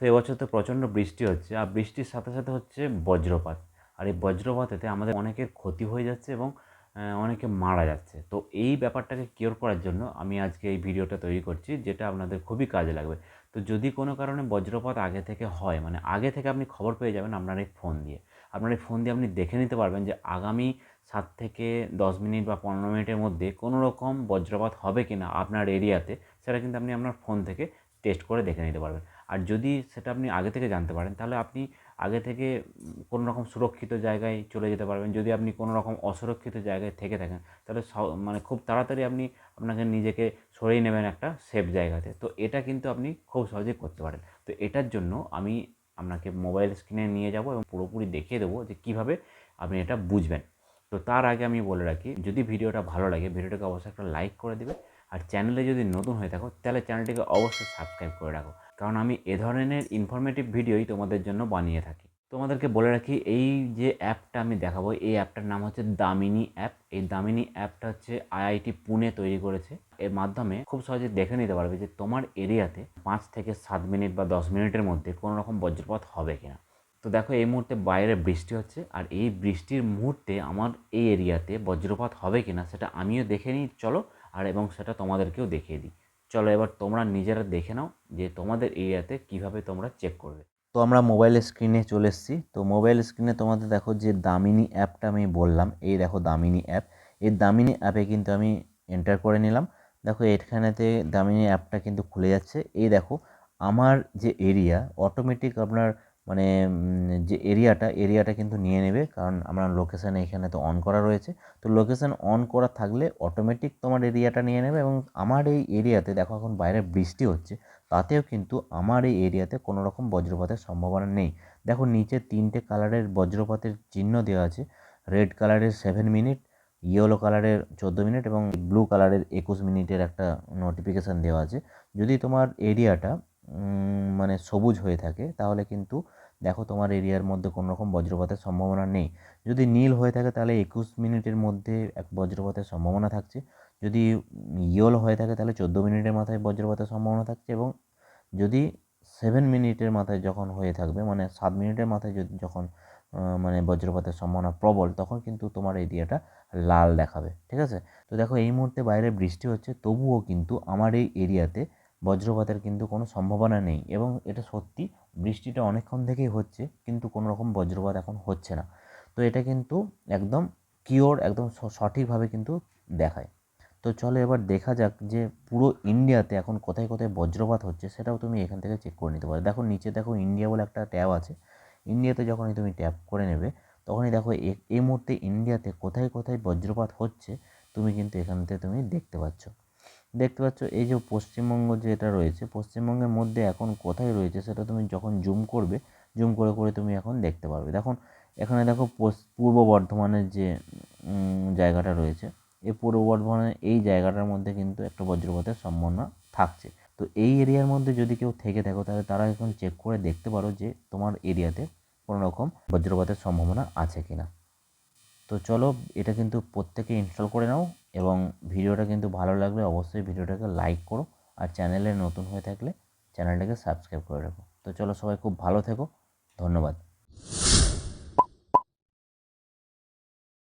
তো এবছর তো প্রচণ্ড বৃষ্টি হচ্ছে। আর বৃষ্টির সাথে সাথে হচ্ছে বজ্রপাত। আর এই বজ্রপাতেতে আমাদের অনেকের ক্ষতি হয়ে যাচ্ছে এবং অনেকে মারা যাচ্ছে। তো এই ব্যাপারটাকে কিওর করার জন্য আমি আজকে এই ভিডিওটা তৈরি করছি, যেটা আপনাদের খুবই কাজে লাগবে। তো যদি কোনো কারণে বজ্রপাত আগে থেকে হয় মানে আগে থেকে আপনি খবর পেয়ে যাবেন আপনার এই ফোন দিয়ে। আপনার এই ফোন দিয়ে আপনি দেখে নিতে পারবেন যে আগামী সাত থেকে দশ মিনিট বা পনেরো মিনিটের মধ্যে কোনো রকম বজ্রপাত হবে কি না আপনার এরিয়াতে সেটা কিন্তু আপনি আপনার ফোন থেকে টেস্ট করে দেখে নিতে পারবেন। আর যদি সেটা আপনি আগে থেকে জানতে পারেন, তাহলে আপনি আগে থেকে কোনো রকম সুরক্ষিত জায়গায় চলে যেতে পারবেন। যদি আপনি কোনো রকম অসুরক্ষিত জায়গায় থেকে থাকেন, তাহলে মানে খুব তাড়াতাড়ি আপনি আপনাকে নিজেকে সরিয়ে নেবেন একটা সেফ জায়গাতে। তো এটা কিন্তু আপনি খুব সহজেই করতে পারেন। তো এটার জন্য আমি আপনাকে মোবাইল স্ক্রিনে নিয়ে যাব এবং পুরোপুরি দেখিয়ে দেবো যে কীভাবে আপনি এটা বুঝবেন। তো তার আগে আমি বলে রাখি, যদি ভিডিওটা ভালো লাগে, ভিডিওটাকে অবশ্যই একটা লাইক করে দেবে। আর চ্যানেলে যদি নতুন হয়ে থাকো, তাহলে চ্যানেলটিকে অবশ্যই সাবস্ক্রাইব করে রাখো। কারণ আমি এ ধরনের ইনফরমেটিভ ভিডিওই তোমাদের জন্য বানিয়ে থাকি। তোমাদেরকে বলে রাখি, এই যে অ্যাপটা আমি দেখাবো, এই অ্যাপটার নাম হচ্ছে দামিনী অ্যাপ। এই দামিনী অ্যাপটা হচ্ছে আইআইটি পুনে তৈরি করেছে। এর মাধ্যমে খুব সহজে দেখে নিতে পারবে যে তোমার এরিয়াতে পাঁচ থেকে সাত মিনিট বা দশ মিনিটের মধ্যে কোনো রকম বজ্রপাত হবে কিনা। তো দেখো, এই মুহূর্তে বাইরে বৃষ্টি হচ্ছে, আর এই বৃষ্টির মুহূর্তে আমার এই এরিয়াতে বজ্রপাত হবে কিনা সেটা আমিও দেখে নিই, চলো, আর এবং সেটা তোমাদেরকেও দেখিয়ে দিই। চলো এবার তোমরা নিজেরা দেখে নাও যে তোমাদের এরিয়াতে কীভাবে তোমরা চেক করবে। তো আমরা মোবাইল স্ক্রিনে চলে এসেছি। তো মোবাইল স্ক্রিনে তোমাদের দেখো যে দামিনী অ্যাপটা আমি বললাম, এই দেখো দামিনী অ্যাপ এই দামিনী অ্যাপে কিন্তু আমি এন্টার করে নিলাম। দেখো এখানেতে দামিনী অ্যাপটা কিন্তু খুলে যাচ্ছে। এই দেখো, আমার যে এরিয়া অটোমেটিক আপনার মানে যে এরিয়াটা এরিয়াটা কিন্তু নিয়ে নেবে। কারণ আমার লোকেশান এখানে তো অন করা রয়েছে। তো লোকেশান অন করা থাকলে অটোমেটিক তোমার এরিয়াটা নিয়ে নেবে এবং আমার এই এরিয়াতে দেখো এখন বাইরে বৃষ্টি হচ্ছে, তাতেও কিন্তু আমার এই এরিয়াতে কোনো রকম বজ্রপাতের সম্ভাবনা নেই। দেখো নিচে তিনটে কালারের বজ্রপাতের চিহ্ন দেওয়া আছে। রেড কালারের সেভেন মিনিট ইয়েলো কালারের চোদ্দ মিনিট এবং ব্লু কালারের একুশ মিনিটের একটা নোটিফিকেশান দেওয়া আছে। যদি তোমার এরিয়াটা মানে সবুজ হয়ে থাকে, তাহলে কিন্তু দেখো তোমার এরিয়ার মধ্যে কোনো রকম বজ্রপাতের সম্ভাবনা নেই। যদি নীল হয়ে থাকে তাহলে একুশ মিনিটের মধ্যে এক বজ্রপাতের সম্ভাবনা থাকছে। যদি ইয়েলো হয়ে থাকে তাহলে চোদ্দ মিনিটের মাথায় বজ্রপাতের সম্ভাবনা থাকছে এবং যদি সেভেন মিনিটের মাথায় যখন হয়ে থাকবে মানে সাত মিনিটের মাথায় যদি যখন মানে বজ্রপাতের সম্ভাবনা প্রবল, তখন কিন্তু তোমার এরিয়াটা লাল দেখাবে, ঠিক আছে? তো দেখো এই মুহূর্তে বাইরে বৃষ্টি হচ্ছে, তবুও কিন্তু আমার এই এরিয়াতে বজ্রপাতের কিন্তু কোনো সম্ভাবনা নেই এবং এটা সত্যি বৃষ্টিটা অনেকক্ষণ থেকেই হচ্ছে, কিন্তু কোনো রকম বজ্রপাত এখন হচ্ছে না। তো এটা কিন্তু একদম কিওর একদম সঠিকভাবে কিন্তু দেখায়। তো চলো এবার দেখা যাক যে পুরো ইন্ডিয়াতে এখন কোথায় কোথায় বজ্রপাত হচ্ছে সেটাও তুমি এখান থেকে চেক করে নিতে পারো। দেখো নিচে দেখো ইন্ডিয়া বলে একটা ট্যাব আছে। ইন্ডিয়াতে যখনই তুমি ট্যাপ করে নেবে, তখনই দেখো এই মুহূর্তে ইন্ডিয়াতে কোথায় কোথায় বজ্রপাত হচ্ছে তুমি কিন্তু এখান থেকে তুমি দেখতে পাচ্ছ। দেখতে পাচ্ছ, এই যে পশ্চিমবঙ্গ যেটা রয়েছে, পশ্চিমবঙ্গের মধ্যে এখন কোথায় রয়েছে সেটা তুমি যখন জুম করবে জুম করে করে তুমি এখন দেখতে পারবে। দেখুন, এখানে দেখো পূর্ব বর্ধমানের যে জায়গাটা রয়েছে, এই পূর্ব বর্ধমানের এই জায়গাটার মধ্যে কিন্তু একটা বজ্রপাতের সম্ভাবনা থাকছে। তো এই এরিয়ার মধ্যে যদি কেউ থেকে থাকো, তাহলে তারা এখন চেক করে দেখতে পারো যে তোমার এরিয়াতে কোনো রকম বজ্রপাতের সম্ভাবনা আছে কি না তো চলো, এটা কিন্তু প্রত্যেকে ইনস্টল করে নাও। এবং ভিডিওটা কিন্তু ভালো লাগলে অবশ্যই ভিডিওটাকে লাইক করো আর চ্যানেলে নতুন হয়ে থাকলে চ্যানেলটাকে সাবস্ক্রাইব করে রাখো। তো চলো সবাই খুব ভালো থেকো। ধন্যবাদ।